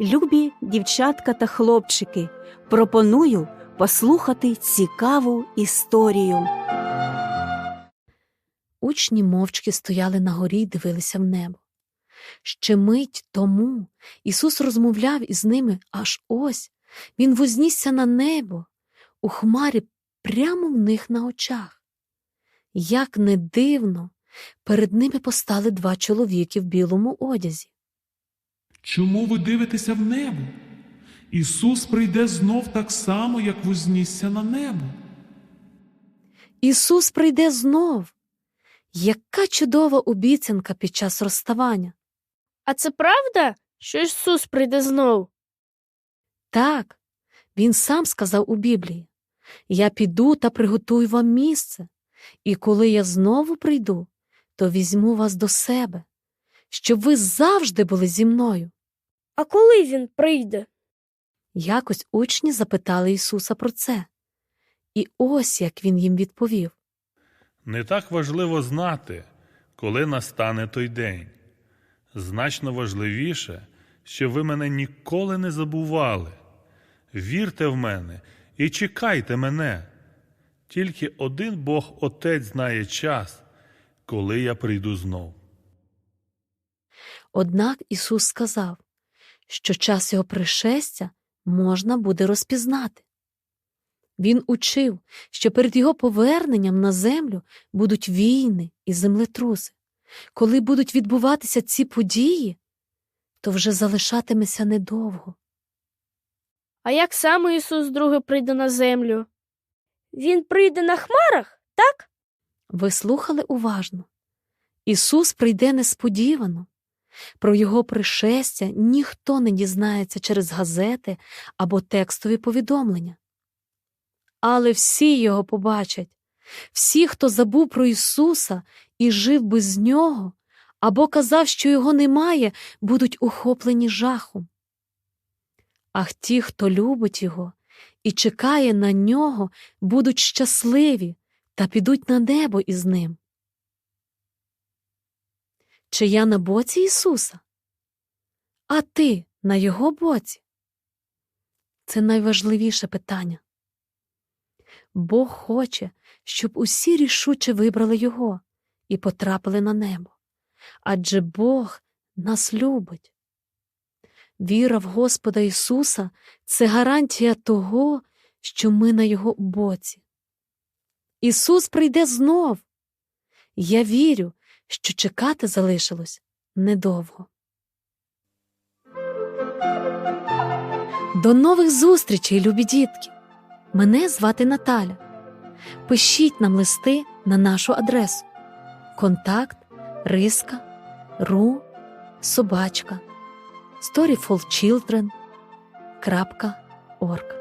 Любі дівчатка та хлопчики, пропоную послухати цікаву історію. Учні мовчки стояли на горі й дивилися в небо. Ще мить тому Ісус розмовляв із ними, аж ось Він вознісся на небо, у хмарі прямо в них на очах. Як не дивно, перед ними постали два чоловіки в білому одязі. Чому ви дивитеся в небо? Ісус прийде знов так само, як вознісся на небо. Ісус прийде знов. Яка чудова обіцянка під час розставання. А це правда, що Ісус прийде знов? Так, він сам сказав у Біблії: Я піду та приготую вам місце, і коли я знову прийду, то візьму вас до себе, щоб ви завжди були зі мною. А коли він прийде? Якось учні запитали Ісуса про це. І ось як він їм відповів. Не так важливо знати, коли настане той день. Значно важливіше, що ви мене ніколи не забували. Вірте в мене і чекайте мене. Тільки один Бог Отець знає час, коли я прийду знов. Однак Ісус сказав, що час його пришестя можна буде розпізнати. Він учив, що перед його поверненням на землю будуть війни і землетруси. Коли будуть відбуватися ці події, то вже залишатиметься недовго. А як саме Ісус друге прийде на землю? Він прийде на хмарах, так? Ви слухали уважно. Ісус прийде несподівано. Про Його пришестя ніхто не дізнається через газети або текстові повідомлення. Але всі його побачать, всі, хто забув про Ісуса і жив без нього, або казав, що його немає, будуть ухоплені жахом. А ті, хто любить Його і чекає на нього, будуть щасливі та підуть на небо із ним. Чи я на боці Ісуса? А ти на Його боці? Це найважливіше питання. Бог хоче, щоб усі рішуче вибрали Його і потрапили на небо. Адже Бог нас любить. Віра в Господа Ісуса це гарантія того, що ми на Його боці. Ісус прийде знов. Я вірю, що чекати залишилось недовго. До нових зустрічей, любі дітки! Мене звати Наталя. Пишіть нам листи на нашу адресу контакт риска ру собачка storyfulchildren.org